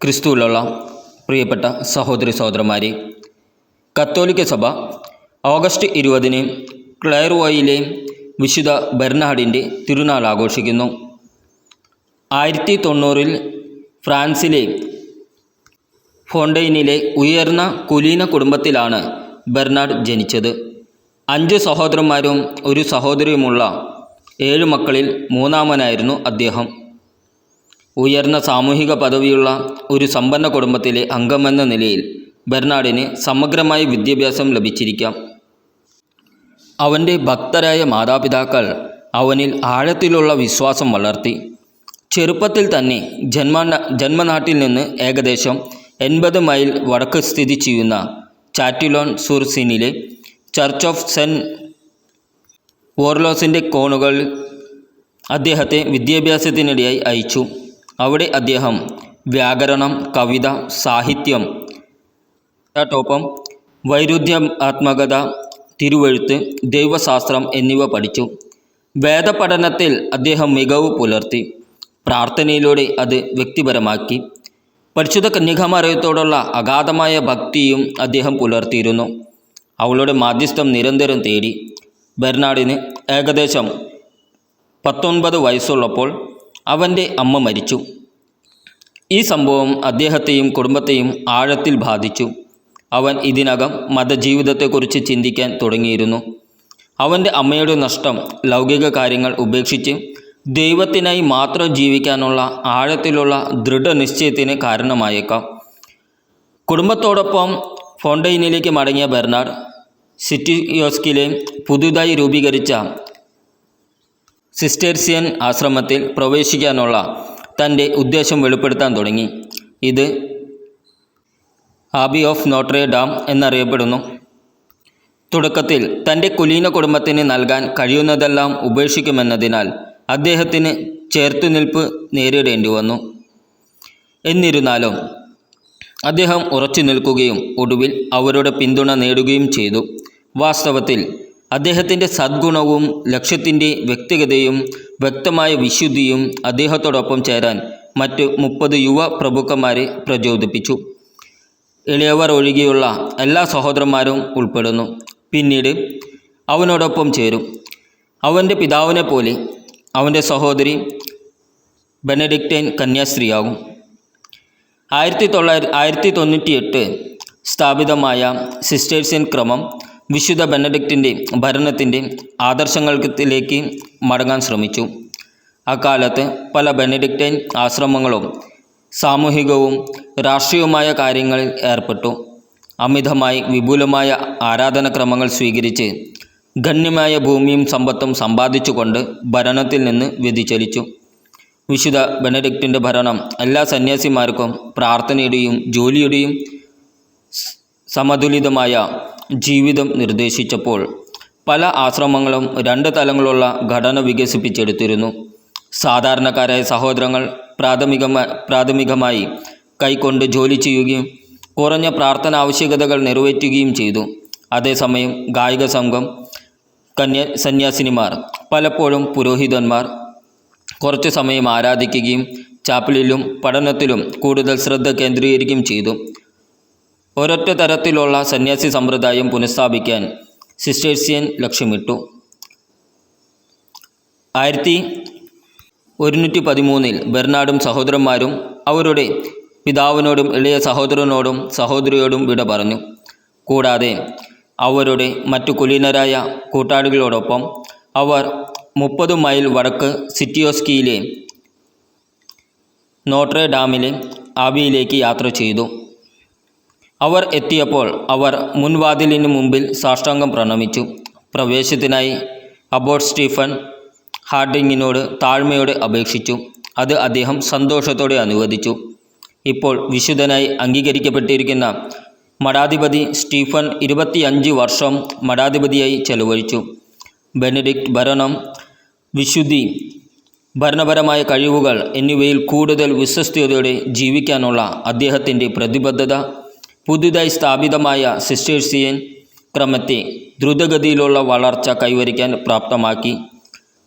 ക്രിസ്തുവിലുള്ള പ്രിയപ്പെട്ട സഹോദരി സഹോദരന്മാരെ കത്തോലിക്ക സഭ ഓഗസ്റ്റ് ഇരുപതിന് ക്ലയർവോയിലെ വിശുദ്ധ ബെർണാഡിന്റെ തിരുനാൾ ആഘോഷിക്കുന്നു. ആയിരത്തി തൊണ്ണൂറിൽ ഫ്രാൻസിലെ ഫോണ്ടൈനിലെ ഉയർന്ന കുലീന കുടുംബത്തിലാണ് ബെർണാഡ് ജനിച്ചത്. അഞ്ച് സഹോദരന്മാരും ഒരു സഹോദരിയുമുള്ള ഏഴ് മക്കളിൽ മൂന്നാമനായിരുന്നു അദ്ദേഹം. ഉയർന്ന സാമൂഹിക പദവിയുള്ള ഒരു സമ്പന്ന കുടുംബത്തിലെ അംഗമെന്ന നിലയിൽ ബെർണാഡിന് സമഗ്രമായ വിദ്യാഭ്യാസം ലഭിച്ചിരിക്കാം. അവന്റെ ഭക്തരായ മാതാപിതാക്കൾ അവനിൽ ആഴത്തിലുള്ള വിശ്വാസം വളർത്തി. ചെറുപ്പത്തിൽ തന്നെ ജന്മ ജന്മനാട്ടിൽ നിന്ന് ഏകദേശം എൺപത് മൈൽ വടക്ക് സ്ഥിതി ചെയ്യുന്ന ചാറ്റിലോൺ സുർസിനിലെ ചർച്ച് ഓഫ് സെന്റ് വോർലോസിന്റെ കോണുകൾ അദ്ദേഹത്തെ വിദ്യാഭ്യാസത്തിനിടയായി അയച്ചു. അവിടെ അദ്ദേഹം വ്യാകരണം കവിത സാഹിത്യം ട്ടോപ്പം വൈരുദ്ധ്യാത്മകത തിരുവഴുത്ത് ദൈവശാസ്ത്രം എന്നിവ പഠിച്ചു. വേദപഠനത്തിൽ അദ്ദേഹം മികവ് പുലർത്തി. പ്രാർത്ഥനയിലൂടെ അത് വ്യക്തിപരമാക്കി. പരിശുദ്ധ കന്യകമാരയത്തോടുള്ള അഗാധമായ ഭക്തിയും അദ്ദേഹം പുലർത്തിയിരുന്നു. അവളുടെ മാധ്യസ്ഥം നിരന്തരം തേടി. ബെർണാഡിന് ഏകദേശം പത്തൊൻപത് വയസ്സുള്ളപ്പോൾ അവന്റെ അമ്മ മരിച്ചു. ഈ സംഭവം അദ്ദേഹത്തെയും കുടുംബത്തെയും ആഴത്തിൽ ബാധിച്ചു. അവൻ ഇതിനകം മതജീവിതത്തെക്കുറിച്ച് ചിന്തിക്കാൻ തുടങ്ങിയിരുന്നു. അവന്റെ അമ്മയുടെ നഷ്ടം ലൗകിക കാര്യങ്ങൾ ഉപേക്ഷിച്ച് ദൈവത്തിനായി മാത്രം ജീവിക്കാനുള്ള ആഴത്തിലുള്ള ദൃഢനിശ്ചയത്തിന് കാരണമായേക്കാം. കുടുംബത്തോടൊപ്പം ഫോണ്ടൈനിലേക്ക് മടങ്ങിയ ബെർണാഡ് സിറ്റിയോസ്കിലെ പുതുതായി രൂപീകരിച്ച സിസ്റ്റേർസിയൻ ആശ്രമത്തിൽ പ്രവേശിക്കാനുള്ള തന്റെ ഉദ്ദേശം വെളിപ്പെടുത്താൻ തുടങ്ങി. ഇത് ആബി ഓഫ് നോട്രേ ഡാം എന്നറിയപ്പെടുന്നു. തുടക്കത്തിൽ തന്റെ കുലീന കുടുംബത്തിന് നൽകാൻ കഴിയുന്നതെല്ലാം ഉപേക്ഷിക്കുമെന്നതിനാൽ അദ്ദേഹത്തിന് ചേർത്തുനിൽപ്പ് നേരിടേണ്ടി വന്നു. എന്നിരുന്നാലും അദ്ദേഹം ഉറച്ചു നിൽക്കുകയും ഒടുവിൽ അവരുടെ പിന്തുണ നേടുകയും ചെയ്തു. വാസ്തവത്തിൽ അദ്ദേഹത്തിന്റെ സദ്ഗുണവും ലക്ഷ്യത്തിന്റെ വ്യക്തിഗതയും വ്യക്തമായ വിശുദ്ധിയും അദ്ദേഹത്തോടൊപ്പം ചേരാൻ മറ്റ് മുപ്പത് യുവ പ്രഭുക്കന്മാരെ പ്രചോദിപ്പിച്ചു. ഇളയവർ ഒഴികെയുള്ള എല്ലാ സഹോദരന്മാരും ഉൾപ്പെടുന്നു. പിന്നീട് അവനോടൊപ്പം ചേരും. അവന്റെ പിതാവിനെ പോലെ അവന്റെ സഹോദരി ബെനഡിക്റ്റൈൻ കന്യാസ്ത്രീയാകും. ആയിരത്തി തൊള്ളായിരത്തി ആയിരത്തി തൊണ്ണൂറ്റിയെട്ട് സ്ഥാപിതമായ സിസ്റ്റേഴ്സിൻ ക്രമം വിശുദ്ധ ബെനഡിക്റ്റിന്റെ ഭരണത്തിന്റെ ആദർശങ്ങൾക്കിലേക്ക് മടങ്ങാൻ ശ്രമിച്ചു. അക്കാലത്ത് പല ബെനഡിക്റ്റൈൻ ആശ്രമങ്ങളും സാമൂഹികവും രാഷ്ട്രീയവുമായ കാര്യങ്ങളിൽ ഏർപ്പെട്ടു. അമിതമായി വിപുലമായ ആരാധനക്രമങ്ങൾ സ്വീകരിച്ച് ഗണ്യമായ ഭൂമിയും സമ്പത്തും സമ്പാദിച്ചുകൊണ്ട് ഭരണത്തിൽ നിന്ന് വ്യതിചലിച്ചു. വിശുദ്ധ ബെനഡിക്റ്റിന്റെ ഭരണം എല്ലാ സന്യാസിമാർക്കും പ്രാർത്ഥനയുടെയും ജോലിയുടെയും സമതുലിതമായ ജീവിതം നിർദ്ദേശിച്ചപ്പോൾ പല ആശ്രമങ്ങളും രണ്ട് തലങ്ങളുള്ള ഘടന വികസിപ്പിച്ചെടുത്തിരുന്നു. സാധാരണക്കാരായ സഹോദരങ്ങൾ പ്രാഥമികമായി പ്രാഥമികമായി കൈക്കൊണ്ട് ജോലി ചെയ്യുകയും കുറഞ്ഞ പ്രാർത്ഥന ആവശ്യകതകൾ നിറവേറ്റുകയും ചെയ്തു. അതേസമയം ഗായിക സംഘം കന്യ സന്യാസിനിമാർ പലപ്പോഴും പുരോഹിതന്മാർ കുറച്ചു സമയം ആരാധിക്കുകയും ചാപ്പലിലും പഠനത്തിലും കൂടുതൽ ശ്രദ്ധ കേന്ദ്രീകരിക്കുകയും ചെയ്തു. ഒരൊറ്റ തരത്തിലുള്ള സന്യാസി സമ്പ്രദായം പുനഃസ്ഥാപിക്കാൻ സിസ്റ്റേഴ്സിയൻ ലക്ഷ്യമിട്ടു. ആയിരത്തി ഒരുന്നൂറ്റി പതിമൂന്നിൽ ബെർണാഡും സഹോദരന്മാരും അവരുടെ പിതാവിനോടും ഇളയ സഹോദരനോടും സഹോദരിയോടും വിട പറഞ്ഞു. കൂടാതെ അവരുടെ മറ്റു കുലീനരായ കൂട്ടാളികളോടൊപ്പം അവർ മുപ്പത് മൈൽ വടക്ക് സിറ്റിയോസ്കിയിലെ നോട്രേ ഡാമിലെ ആബിയിലേക്ക് യാത്ര ചെയ്തു. അവർ എത്തിയപ്പോൾ അവർ മുൻവാതിലിന് മുമ്പിൽ സാഷ്ടാംഗം പ്രണമിച്ചു. പ്രവേശത്തിനായി അബോട്ട് സ്റ്റീഫൻ ഹാർഡിങ്ങിനോട് താഴ്മയോടെ അപേക്ഷിച്ചു. അത് അദ്ദേഹം സന്തോഷത്തോടെ അനുവദിച്ചു. ഇപ്പോൾ വിശുദ്ധനായി അംഗീകരിക്കപ്പെട്ടിരിക്കുന്ന മഠാധിപതി സ്റ്റീഫൻ ഇരുപത്തിയഞ്ച് വർഷം മഠാധിപതിയായി ചെലവഴിച്ചു. ബെനഡിക്റ്റ് ഭരണം വിശുദ്ധി ഭരണപരമായ കഴിവുകൾ എന്നിവയിൽ കൂടുതൽ വിശ്വസ്തയോടെ ജീവിക്കാനുള്ള അദ്ദേഹത്തിന്റെ പ്രതിബദ്ധത പുതുതായി സ്ഥാപിതമായ സിസ്റ്റേഴ്സിയൻ ക്രമത്തെ ദ്രുതഗതിയിലുള്ള വളർച്ച കൈവരിക്കാൻ പ്രാപ്തമാക്കി.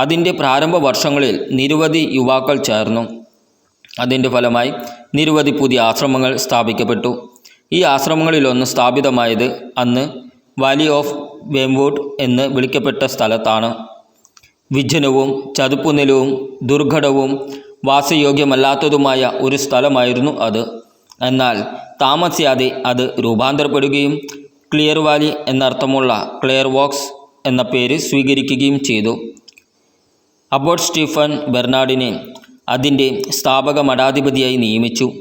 അതിന്റെ പ്രാരംഭ വർഷങ്ങളിൽ നിരവധി യുവാക്കൾ ചേർന്നു. അതിന്റെ ഫലമായി നിരവധി പുതിയ ആശ്രമങ്ങൾ സ്ഥാപിക്കപ്പെട്ടു. ഈ ആശ്രമങ്ങളിലൊന്ന് സ്ഥാപിതമായത് അന്ന് വാലി ഓഫ് വേംവോട്ട് എന്ന് വിളിക്കപ്പെട്ട സ്ഥലത്താണ്. വിജനവും ചതുപ്പുനിലവും ദുർഘടവും വാസയോഗ്യമല്ലാത്തതുമായ ഒരു സ്ഥലമായിരുന്നു അത്. എന്നാൽ താമസിയാതെ അത് രൂപാന്തരപ്പെടുകയും ക്ലിയർ വാലി എന്നർത്ഥമുള്ള ക്ലിയർ വോക്സ് എന്ന പേര് സ്വീകരിക്കുകയും ചെയ്തു. അബോട്ട് സ്റ്റീഫൻ ബെർണാഡിനെ അതിന്റെ സ്ഥാപക മഠാധിപതിയായി നിയമിച്ചു.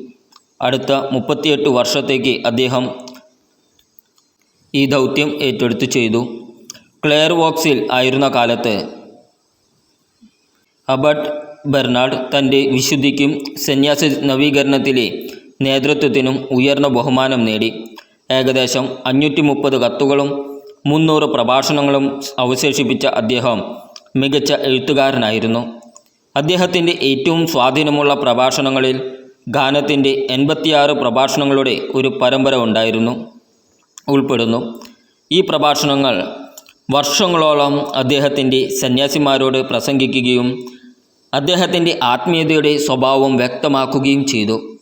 അടുത്ത മുപ്പത്തിയെട്ട് വർഷത്തേക്ക് അദ്ദേഹം ഈ ദൗത്യം ഏറ്റെടുത്തു ചെയ്തു. ക്ലെയർ വോക്സിൽ ആയിരുന്ന കാലത്ത് അബട്ട് ബെർണാഡ് തന്റെ വിശുദ്ധിക്കും സന്യാസ നവീകരണത്തിലെ നേതൃത്വത്തിനും ഉയർന്ന ബഹുമാനം നേടി. ഏകദേശം അഞ്ഞൂറ്റി മുപ്പത് കത്തുകളും മുന്നൂറ് പ്രഭാഷണങ്ങളും അവശേഷിപ്പിച്ച അദ്ദേഹം മികച്ച എഴുത്തുകാരനായിരുന്നു. അദ്ദേഹത്തിന്റെ ഏറ്റവും സ്വാധീനമുള്ള പ്രഭാഷണങ്ങളിൽ ഗാനത്തിന്റെ എൺപത്തിയാറ് പ്രഭാഷണങ്ങളുടെ ഒരു പരമ്പര ഉണ്ടായിരുന്നു. ഉൾപ്പെടുന്നു. ഈ പ്രഭാഷണങ്ങൾ വർഷങ്ങളോളം അദ്ദേഹത്തിന്റെ സന്യാസിമാരോട് പ്രസംഗിക്കുകയും അദ്ദേഹത്തിന്റെ ആത്മീയതയുടെ സ്വഭാവം വ്യക്തമാക്കുകയും ചെയ്തു.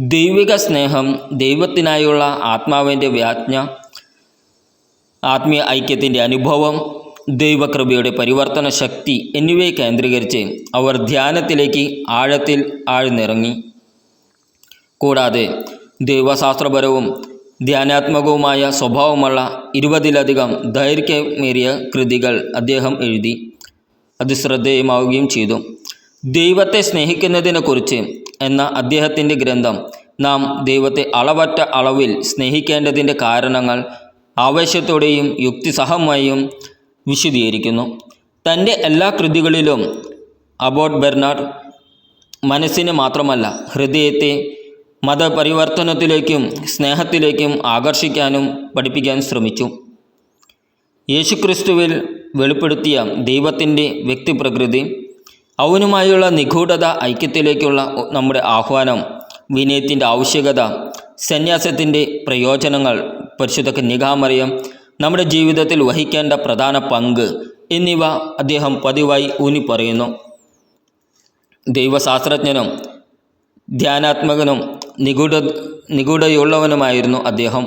ദൈവിക സ്നേഹം ദൈവത്തിനായുള്ള ആത്മാവിന്റെ വ്യാജ്ഞ ആത്മീയ ഐക്യത്തിന്റെ അനുഭവം ദൈവകൃപയുടെ പരിവർത്തന ശക്തി എന്നിവയെ കേന്ദ്രീകരിച്ച് അവർ ധ്യാനത്തിലേക്ക് ആഴത്തിൽ ആഴ്ന്നിറങ്ങി. കൂടാതെ ദൈവശാസ്ത്രപരവും ധ്യാനാത്മകവുമായ സ്വഭാവമുള്ള ഇരുപതിലധികം ദൈർഘ്യമേറിയ കൃതികൾ അദ്ദേഹം എഴുതി. അത് ശ്രദ്ധേയമാവുകയും ചെയ്തു. ദൈവത്തെ സ്നേഹിക്കുന്നതിനെക്കുറിച്ച് എന്ന അദ്ദേഹത്തിന്റെ ഗ്രന്ഥം നാം ദൈവത്തെ അളവറ്റ അളവിൽ സ്നേഹിക്കേണ്ടതിന്റെ കാരണങ്ങൾ ആവേശത്തോടെയും യുക്തിസഹമായും വിശദീകരിക്കുന്നു. തന്റെ എല്ലാ കൃതികളിലും അബോട്ട് ബെർണാഡ് മനസ്സിനെ മാത്രമല്ല ഹൃദയത്തെ മതപരിവർത്തനത്തിലേക്കും സ്നേഹത്തിലേക്കും ആകർഷിക്കാനും പഠിപ്പിക്കാൻ ശ്രമിച്ചു. യേശുക്രിസ്തുവിൽ വെളിപ്പെടുത്തിയ ദൈവത്തിന്റെ വ്യക്തിപ്രകൃതി അവനുമായുള്ള നിഗൂഢത ഐക്യത്തിലേക്കുള്ള നമ്മുടെ ആഹ്വാനം വിനയത്തിന്റെ ആവശ്യകത സന്യാസത്തിന്റെ പ്രയോജനങ്ങൾ പരിശുദ്ധ കന്യകാമറിയം നമ്മുടെ ജീവിതത്തിൽ വഹിക്കേണ്ട പ്രധാന പങ്ക് എന്നിവ അദ്ദേഹം പതിവായി ഊന്നി പറയുന്നു ദൈവശാസ്ത്രജ്ഞനും ധ്യാനാത്മകനും നിഗൂഢ നിഗൂഢയുള്ളവനുമായിരുന്നു അദ്ദേഹം.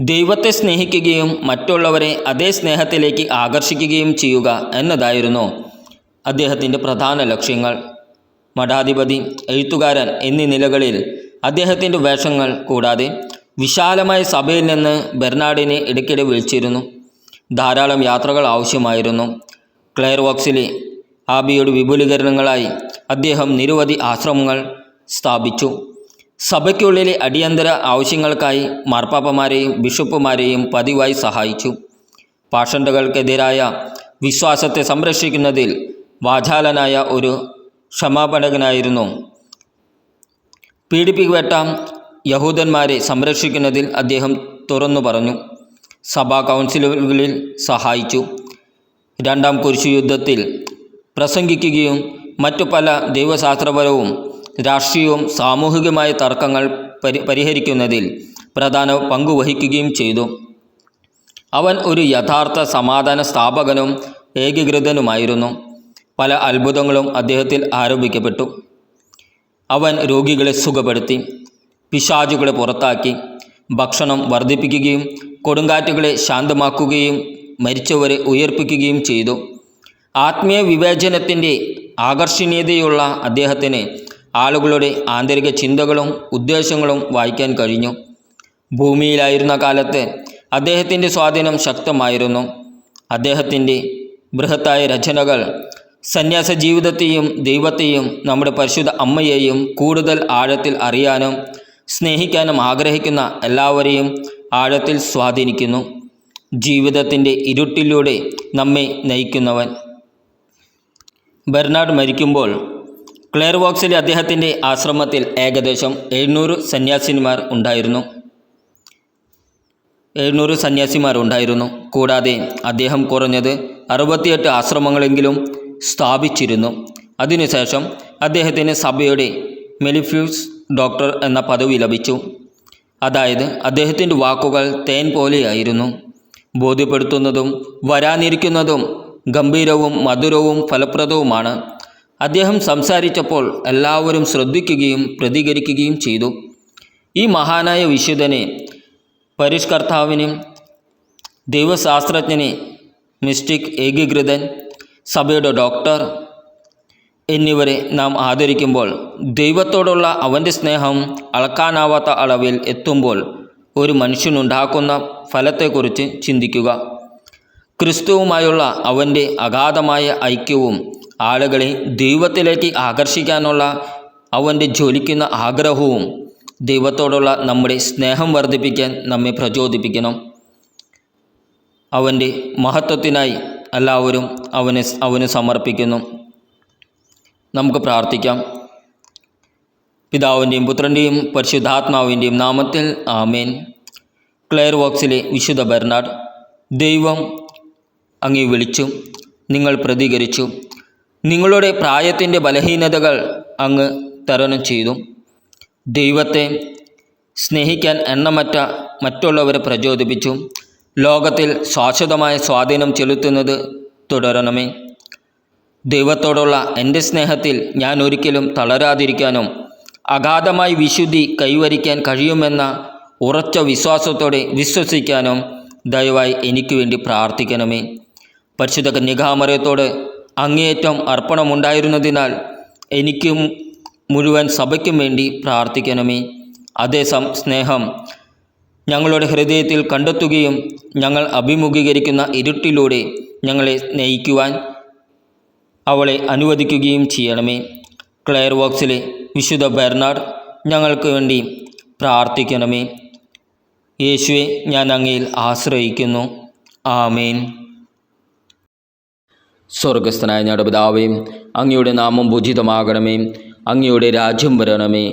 ദൈവത്തെ സ്നേഹിക്കുകയും മറ്റുള്ളവരെ അതേ സ്നേഹത്തിലേക്ക് ആകർഷിക്കുകയും ചെയ്യുക എന്നതായിരുന്നു അദ്ദേഹത്തിന്റെ പ്രധാന ലക്ഷ്യങ്ങൾ മഠാധിപതി എഴുത്തുകാരൻ എന്നീ നിലകളിൽ അദ്ദേഹത്തിന്റെ വേഷങ്ങൾ കൂടാതെ വിശാലമായ സഭയിൽ നിന്ന് ബെർണാഡിനെ ഇടയ്ക്കിടെ വിളിച്ചിരുന്നു. ധാരാളം യാത്രകൾ ആവശ്യമായിരുന്നു. ക്ലെയർ വോക്സിലെ ആബിയുടെ വിപുലീകരണങ്ങളായി അദ്ദേഹം നിരവധി ആശ്രമങ്ങൾ സ്ഥാപിച്ചു. സഭയ്ക്കുള്ളിലെ അടിയന്തര ആവശ്യങ്ങൾക്കായി മാർപ്പാപ്പമാരെയും ബിഷപ്പുമാരെയും പതിവായി സഹായിച്ചു. പാഷണ്ടുകൾക്കെതിരായ വിശ്വാസത്തെ സംരക്ഷിക്കുന്നതിൽ വാചാലനായ ഒരു ക്ഷമാപണകനായിരുന്നു. പീഡിപ്പിക്കപ്പെട്ട യഹൂദന്മാരെ സംരക്ഷിക്കുന്നതിൽ അദ്ദേഹം തുറന്നു പറഞ്ഞു. സഭാ കൗൺസിലുകളിൽ സഹായിച്ചു. രണ്ടാം കുരിശു യുദ്ധത്തിൽ പ്രസംഗിക്കുകയും മറ്റു പല ദൈവശാസ്ത്രപരവും രാഷ്ട്രീയവും സാമൂഹികമായ തർക്കങ്ങൾ പരി പരിഹരിക്കുന്നതിൽ പ്രധാന പങ്കുവഹിക്കുകയും ചെയ്തു. അവൻ ഒരു യഥാർത്ഥ സമാധാന സ്ഥാപകനും ഏകീകൃതനുമായിരുന്നു. പല അത്ഭുതങ്ങളും അദ്ദേഹത്തിൽ ആരോപിക്കപ്പെട്ടു. അവൻ രോഗികളെ സുഖപ്പെടുത്തി പിശാചുകളെ പുറത്താക്കി ഭക്ഷണം വർദ്ധിപ്പിക്കുകയും കൊടുങ്കാറ്റുകളെ ശാന്തമാക്കുകയും മരിച്ചവരെ ഉയർപ്പിക്കുകയും ചെയ്തു. ആത്മീയ വിവേചനത്തിന്റെ ആകർഷണീയതയുള്ള അദ്ദേഹത്തിന് ആളുകളുടെ ആന്തരിക ചിന്തകളും ഉദ്ദേശങ്ങളും വായിക്കാൻ കഴിഞ്ഞു. ഭൂമിയിലായിരുന്ന കാലത്ത് അദ്ദേഹത്തിന്റെ സ്വാധീനം ശക്തമായിരുന്നു. അദ്ദേഹത്തിന്റെ ബൃഹത്തായ രചനകൾ സന്യാസ ജീവിതത്തെയും ദൈവത്തെയും നമ്മുടെ പരിശുദ്ധ അമ്മയെയും കൂടുതൽ ആഴത്തിൽ അറിയാനും സ്നേഹിക്കാനും ആഗ്രഹിക്കുന്ന എല്ലാവരെയും ആഴത്തിൽ സ്വാധീനിക്കുന്നു. ജീവിതത്തിന്റെ ഇരുട്ടിലൂടെ നമ്മെ നയിക്കുന്നവൻ. ബെർണാഡ് മരിക്കുമ്പോൾ ക്ലെയർവോക്സിലെ അദ്ദേഹത്തിന്റെ ആശ്രമത്തിൽ ഏകദേശം എഴുന്നൂറ് സന്യാസിനിമാർ ഉണ്ടായിരുന്നു. എഴുന്നൂറ് സന്യാസിമാർ ഉണ്ടായിരുന്നു. കൂടാതെ അദ്ദേഹം കുറഞ്ഞത് അറുപത്തിയെട്ട് ആശ്രമങ്ങളെങ്കിലും സ്ഥാപിച്ചിരുന്നു. അതിനുശേഷം അദ്ദേഹത്തിന് സഭയുടെ മെലിഫ്യൂസ് ഡോക്ടർ എന്ന പദവി ലഭിച്ചു. അതായത് അദ്ദേഹത്തിന്റെ വാക്കുകൾ തേൻ പോലെയായിരുന്നു. ബോധ്യപ്പെടുത്തുന്നതും വരാനിരിക്കുന്നതും ഗംഭീരവും മധുരവും ഫലപ്രദവുമാണ്. അദ്ദേഹം സംസാരിച്ചപ്പോൾ എല്ലാവരും ശ്രദ്ധിക്കുകയും പ്രതികരിക്കുകയും ചെയ്തു. ഈ മഹാനായ വിശുദ്ധനെ പരിഷ്കർത്താവിനും ദൈവശാസ്ത്രജ്ഞനെ മിസ്റ്റിക് ഏകീകൃതൻ സഭയുടെ ഡോക്ടർ. എന്നിവരെ നാം ആദരിക്കുമ്പോൾ ദൈവത്തോടുള്ള അവന്റെ സ്നേഹം അളക്കാനാവാത്ത അളവിൽ എത്തുമ്പോൾ ഒരു മനുഷ്യനുണ്ടാക്കുന്ന ഫലത്തെക്കുറിച്ച് ചിന്തിക്കുക. ക്രിസ്തുവുമായുള്ള അവന്റെ അഗാധമായ ഐക്യവും ആളുകളെ ദൈവത്തിലേക്ക് ആകർഷിക്കാനുള്ള അവന്റെ ജ്വലിക്കുന്ന ആഗ്രഹവും ദൈവത്തോടുള്ള നമ്മുടെ സ്നേഹം വർദ്ധിപ്പിക്കാൻ നമ്മെ പ്രചോദിപ്പിക്കണം. അവന്റെ മഹത്വത്തിനായി എല്ലാവരും അവന് അവന് സമർപ്പിക്കുന്നു. നമുക്ക് പ്രാർത്ഥിക്കാം. പിതാവിന്റെയും പുത്രന്റെയും പരിശുദ്ധാത്മാവിന്റെയും നാമത്തിൽ ആമേൻ. ക്ലെയർ വോക്സിലെ വിശുദ്ധ ബെർണാഡ് ദൈവം അങ്ങേ വിളിച്ചു നിങ്ങൾ പ്രതികരിച്ചു. നിങ്ങളുടെ പ്രായത്തിന്റെ ബലഹീനതകൾ അങ്ങ് തരണം ചെയ്തു. ദൈവത്തെ സ്നേഹിക്കാൻ എണ്ണമറ്റ മറ്റുള്ളവരെ പ്രചോദിപ്പിച്ചു. ലോകത്തിൽ ശാശ്വതമായ സ്വാധീനം ചെലുത്തുന്നത് തുടരണമേ. ദൈവത്തോടുള്ള എന്റെ സ്നേഹത്തിൽ ഞാൻ ഒരിക്കലും തളരാതിരിക്കാനും അഗാധമായി വിശുദ്ധി കൈവരിക്കാൻ കഴിയുമെന്ന ഉറച്ച വിശ്വാസത്തോടെ വിശ്വസിക്കാനും ദയവായി എനിക്ക് വേണ്ടി പ്രാർത്ഥിക്കണമേ. പരിശുദ്ധ കന്യകാമറയത്തോട് അങ്ങേയറ്റം അർപ്പണമുണ്ടായിരുന്നതിനാൽ എനിക്കും മുഴുവൻ സഭയ്ക്കും വേണ്ടി പ്രാർത്ഥിക്കണമേ. അതേസം സ്നേഹം ഞങ്ങളുടെ ഹൃദയത്തിൽ കണ്ടെത്തുകയും ഞങ്ങൾ അഭിമുഖീകരിക്കുന്ന ഇരുട്ടിലൂടെ ഞങ്ങളെ നയിക്കുവാൻ അവളെ അനുവദിക്കുകയും ചെയ്യണമേ. ക്ലെയർ വോക്സിലെ വിശുദ്ധ ബെർണാഡ് ഞങ്ങൾക്ക് വേണ്ടി പ്രാർത്ഥിക്കണമേ. യേശുവെ ഞാൻ അങ്ങയിൽ ആശ്രയിക്കുന്നു. ആമേൻ. സ്വർഗസ്ഥനായ ഞങ്ങളുടെ അങ്ങയുടെ നാമം പൂജിതമാകണമേ. അങ്ങയുടെ രാജ്യം വരണമേ.